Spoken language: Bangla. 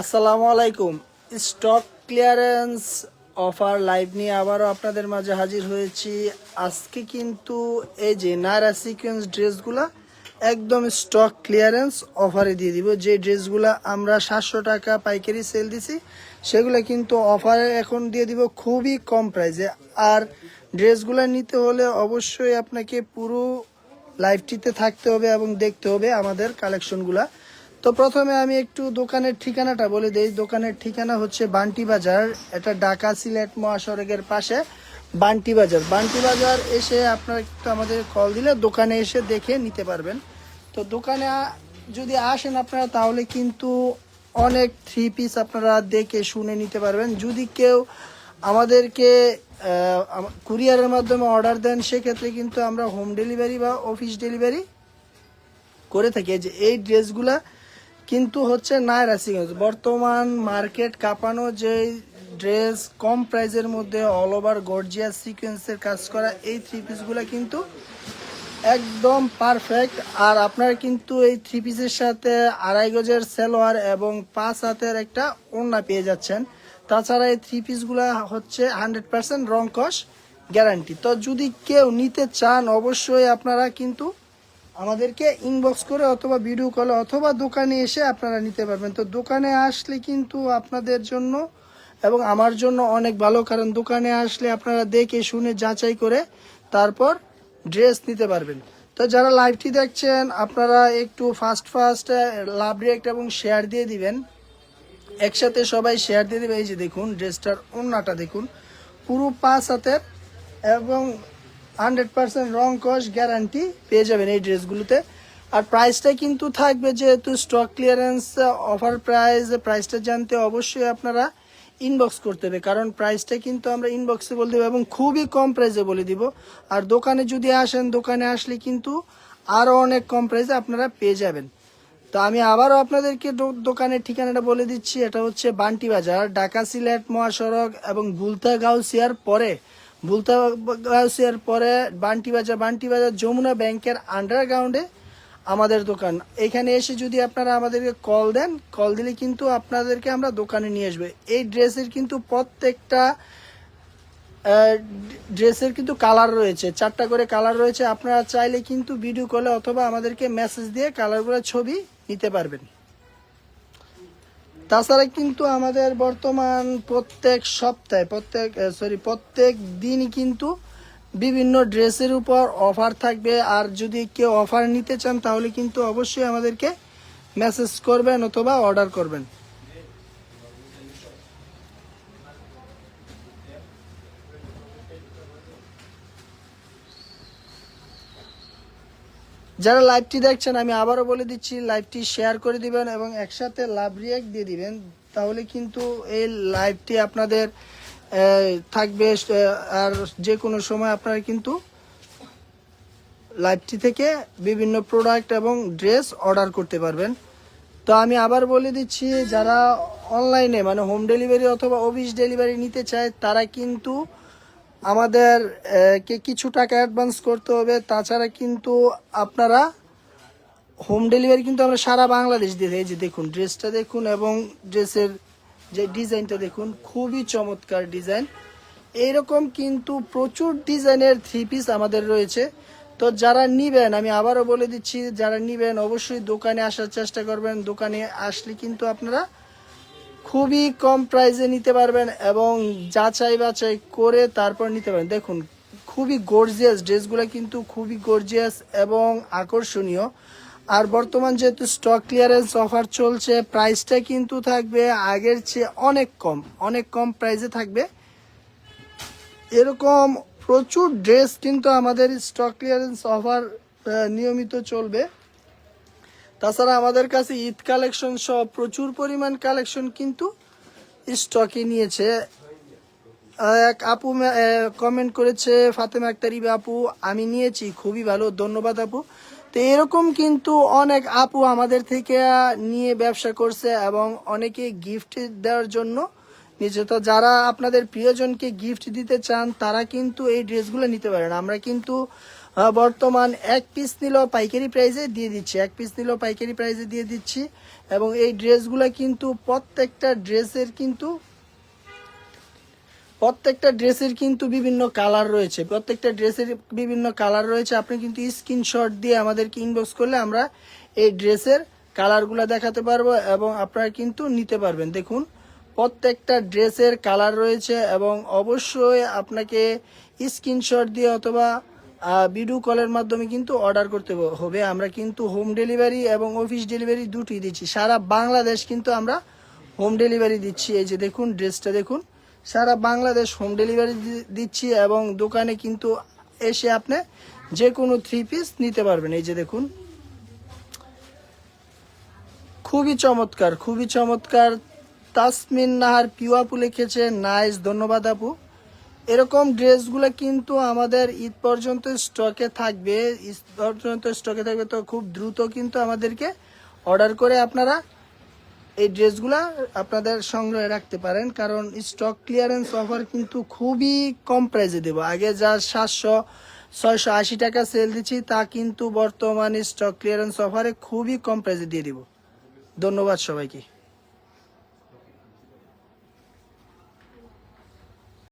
আসসালামু আলাইকুম স্টক ক্লিয়ারেন্স অফার লাইভ নিয়ে আবারও আপনাদের মাঝে হাজির হয়েছি। আজকে কিন্তু এই যে নায়রা সিকোয়েন্স ড্রেসগুলা একদম স্টক ক্লিয়ারেন্স অফারে দিয়ে দিব। যে ড্রেসগুলা আমরা সাতশো টাকা পাইকারি সেল দিছি, সেগুলো কিন্তু অফারে এখন দিয়ে দিব খুবই কম প্রাইসে। আর ড্রেসগুলো নিতে হলে অবশ্যই আপনাকে পুরো লাইভটিতে থাকতে হবে এবং দেখতে হবে আমাদের কালেকশনগুলা। তো প্রথমে আমি একটু দোকানের ঠিকানাটা বলে দিই। দোকানের ঠিকানা হচ্ছে বান্টি বাজার। এটা ঢাকা সিলেট মহাসড়কের পাশে বান্টি বাজার। বান্টি বাজার এসে আপনারা একটু আমাদের কল দিলে দোকানে এসে দেখে নিতে পারবেন। তো দোকানে যদি আসেন আপনারা তাহলে কিন্তু অনেক থ্রি পিস আপনারা দেখে শুনে নিতে পারবেন। যদি কেউ আমাদেরকে কুরিয়ারের মাধ্যমে অর্ডার দেন, সেক্ষেত্রে কিন্তু আমরা হোম ডেলিভারি বা অফিস ডেলিভারি করে থাকি। যে, এই ড্রেসগুলা কিন্তু হচ্ছে নায়রা সিকোয়েন্স বর্তমান মার্কেট কাঁপানো যে ড্রেস, কম প্রাইসের মধ্যে অল ওভার গর্জিয়াস সিকোয়েন্সের কাজ করা এই থ্রি পিসগুলো কিন্তু একদম পারফেক্ট আর আপনারা কিন্তু এই থ্রি পিসের সাথে আড়াই গজের সেলোয়ার এবং পাঁচ হাতের একটা ওড়না পেয়ে যাচ্ছেন। তাছাড়া এই থ্রি পিসগুলো হচ্ছে হান্ড্রেড পার্সেন্ট রং কস গ্যারান্টি তো যদি কেউ নিতে চান, অবশ্যই আপনারা কিন্তু আমাদেরকে ইনবক্স করে অথবা ভিডিও কলে অথবা দোকানে এসে আপনারা নিতে পারবেন। তো দোকানে আসলে কিন্তু আপনাদের জন্য এবং আমার জন্য অনেক ভালো, কারণ দোকানে আসলে আপনারা দেখে, শুনে, যাচাই করে তারপর ড্রেস নিতে পারবেন। তো যারা লাইভটি দেখছেন, আপনারা একটু ফাস্ট ফাস্ট লাভ রিয়েক্ট এবং শেয়ার দিয়ে দিবেন। একসাথে সবাই শেয়ার দিয়ে দেবে। এই যে দেখুন ড্রেসটার অন্যটা দেখুন। পুরো পাঁচ হাতের এবং হান্ড্রেড পার্সেন্ট রং কস গ্যারান্টি পেয়ে যাবেন এই ড্রেসগুলোতে। আর প্রাইসটা কিন্তু থাকবে যেহেতু স্টক ক্লিয়ারেন্স অফার প্রাইস প্রাইসটা জানতে অবশ্যই আপনারা ইনবক্স করতে হবে। কারণ প্রাইসটা কিন্তু আমরা ইনবক্সে বলে দেবো এবং খুবই কম প্রাইসে বলে দিব। আর দোকানে যদি আসেন, দোকানে আসলে কিন্তু আরও অনেক কম প্রাইসে আপনারা পেয়ে যাবেন। তো আমি আবারও আপনাদেরকে দোকানের ঠিকানাটা বলে দিচ্ছি। এটা হচ্ছে বান্টি বাজার, ঢাকা সিলেট, মহাসড়ক এবং বুলতা গাউসিয়ার পরে বুলতা গাউসিয়ার পরে বান্টি বাজার বান্টি বাজার যমুনা ব্যাংকের আন্ডারগ্রাউন্ডে আমাদের দোকান। এখানে এসে যদি আপনারা আমাদেরকে কল দেন কল দিলে কিন্তু আপনাদেরকে আমরা দোকানে নিয়ে আসবে। এই ড্রেসের কিন্তু প্রত্যেকটা ড্রেসের কিন্তু কালার রয়েছে। চারটা করে কালার রয়েছে। আপনারা চাইলে কিন্তু ভিডিও কলে অথবা আমাদেরকে মেসেজ দিয়ে কালারগুলো ছবি নিতে পারবেন। তাছাড়া কিন্তু আমাদের বর্তমান প্রত্যেক সপ্তাহে, প্রত্যেক সরি প্রত্যেক দিন কিন্তু বিভিন্ন ড্রেসের উপর অফার থাকবে। আর যদি কেউ অফার নিতে চান, তাহলে কিন্তু অবশ্যই আমাদেরকে মেসেজ করবেন অথবা অর্ডার করবেন। যারা লাইভটি দেখছেন, আমি আবারও বলে দিচ্ছি লাইভটি শেয়ার করে দিবেন এবং একসাথে লাভ রিয়াক্ট দিয়ে দিবেন। তাহলে কিন্তু এই লাইভটি আপনাদের থাকবে আর যে কোনো সময় আপনারা কিন্তু লাইভটি থেকে বিভিন্ন প্রোডাক্ট এবং ড্রেস অর্ডার করতে পারবেন। তো আমি আবার বলে দিচ্ছি, যারা অনলাইনে মানে হোম ডেলিভারি অথবা অফিস ডেলিভারি নিতে চায়, তারা কিন্তু আমাদের কে কিছু টাকা অ্যাডভান্স করতে হবে, তাছাড়া কিন্তু আপনারা হোম ডেলিভারি কিন্তু আমরা সারা বাংলাদেশ দিয়ে যে দেখুন ড্রেসটা দেখুন এবং ড্রেসের যে ডিজাইনটা দেখুন, খুবই চমৎকার ডিজাইন এইরকম কিন্তু প্রচুর ডিজাইনের থ্রি পিস আমাদের রয়েছে। তো যারা নিবেন, আমি আবারও বলে দিচ্ছি, যারা নিবেন, অবশ্যই দোকানে আসার চেষ্টা করবেন। দোকানে আসলে কিন্তু আপনারা খুবই কম প্রাইসে নিতে পারবেন এবং যাচাই বাছাই করে তারপর নিতে পারবেন। দেখুন, খুবই গর্জিয়াস ড্রেসগুলো কিন্তু খুবই গর্জিয়াস এবং আকর্ষণীয়। আর বর্তমান যেহেতু স্টক ক্লিয়ারেন্স অফার চলছে প্রাইসটা কিন্তু থাকবে আগের চেয়ে অনেক কম অনেক কম প্রাইসে থাকবে। এরকম প্রচুর ড্রেস কিন্তু আমাদের স্টক ক্লিয়ারেন্স অফার নিয়মিত চলবে। তাছাড়া আমাদের কাছে ঈদ কালেকশন সহ প্রচুর পরিমাণ কালেকশন কিন্তু স্টকে নিয়েছে। এক আপু কমেন্ট করেছে, ফাতেমা আক্তারিবা আপু, আমি নিয়েছি, খুবই ভালো, ধন্যবাদ আপু। তো এরকম কিন্তু অনেক আপু আমাদের থেকে নিয়ে ব্যবসা করছে এবং অনেকে গিফট দেওয়ার জন্য নিচে তো যারা আপনাদের প্রিয়জনকে গিফট দিতে চান, তারা কিন্তু এই ড্রেসগুলো নিতে পারেন। আমরা কিন্তু বর্তমান এক পিস নিলেও পাইকারি প্রাইসে দিয়ে দিচ্ছি। এক পিস নিলেও পাইকারি প্রাইসে দিয়ে দিচ্ছি। এবং এই ড্রেসগুলো কিন্তু প্রত্যেকটা ড্রেসের কিন্তু প্রত্যেকটা ড্রেসের কিন্তু বিভিন্ন কালার রয়েছে। প্রত্যেকটা ড্রেসের বিভিন্ন কালার রয়েছে। আপনি কিন্তু স্ক্রিনশট দিয়ে আমাদেরকে ইনবক্স করলে আমরা এই ড্রেসের কালারগুলো দেখাতে পারব এবং আপনারা কিন্তু নিতে পারবেন। দেখুন, প্রত্যেকটা ড্রেসের কালার রয়েছে এবং অবশ্যই আপনাকে স্ক্রিনশট দিয়ে অথবা ভিডিও কলের মাধ্যমে কিন্তু অর্ডার করতে হবে। আমরা কিন্তু হোম ডেলিভারি এবং অফিস ডেলিভারি দুটোই দিচ্ছি। সারা বাংলাদেশ কিন্তু আমরা হোম ডেলিভারি দিচ্ছি। এই যে দেখুন ড্রেসটা দেখুন। সারা বাংলাদেশ হোম ডেলিভারি দিচ্ছি এবং দোকানে কিন্তু এসে আপনি যে কোনো থ্রি পিস নিতে পারবেন। এই যে দেখুন। খুবই চমৎকার খুবই চমৎকার। তাসমিন নাহার পিওয়াপু লিখেছে নাইস ধন্যবাদ আপু। এরকম ড্রেসগুলো কিন্তু আমাদের ঈদ পর্যন্ত স্টকে থাকবে। ঈদ পর্যন্ত স্টকে থাকবে তো খুব দ্রুত কিন্তু আমাদেরকে অর্ডার করে আপনারা এই ড্রেসগুলো আপনাদের সংগ্রহে রাখতে পারেন। কারণ স্টক ক্লিয়ারেন্স অফার কিন্তু খুবই কম প্রাইজে দেবো। আগে যা সাতশো, ছয়শো আশি টাকা সেল দিচ্ছি, তা কিন্তু বর্তমানে স্টক ক্লিয়ারেন্স অফারে খুবই কম প্রাইজে দিয়ে দিব। ধন্যবাদ সবাইকে।